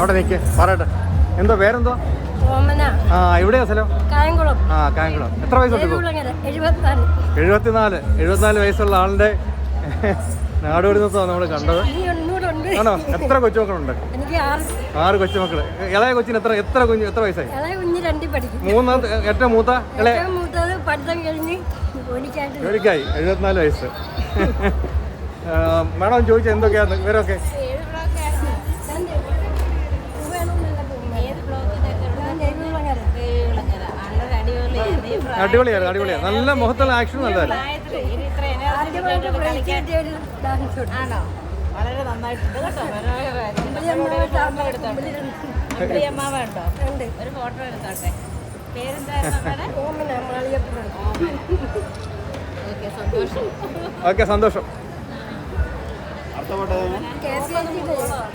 അവിടെ നിൽക്ക് പറയട്ടെ. എന്തോ വേറെന്തോ ആ എവിടെയാ സ്ഥലം? ആ കായംകുളം. എത്ര വയസ്സുണ്ട് എഴുപത്തിനാല്. എഴുപത്തിനാല്. വയസ്സുള്ള ആളിന്റെ നാടോടി നൃത്തമാണ് നമ്മൾ കണ്ടത്. ആണോ? എത്ര കൊച്ചുമക്കളുണ്ട്? ആറ്. കൊച്ചുമക്കൾ. ഇളയ കൊച്ചിന് എത്ര എത്ര കുഞ്ഞ് എത്ര വയസ്സായി? മൂന്നാമത്തെ ഏറ്റവും മൂത്ത ജോലിക്കായി. എഴുപത്തിനാല് വയസ്സ്. മാഡം ചോദിച്ചാൽ എന്തൊക്കെയാണ് ഇവരൊക്കെ അടിപൊളിയായിരുന്നു അടിപൊളിയാണ് നല്ല മുഖത്തുള്ള ആക്ഷൻ നല്ലതായിരുന്നു വളരെ നന്നായിട്ടുണ്ട് കേട്ടോ. അമ്മാവ ഉണ്ടോ ഉണ്ട്. ഒരു ഫോട്ടോ എടുത്തോട്ടെ. പേരെന്തായിരുന്നു സന്തോഷം. ഐ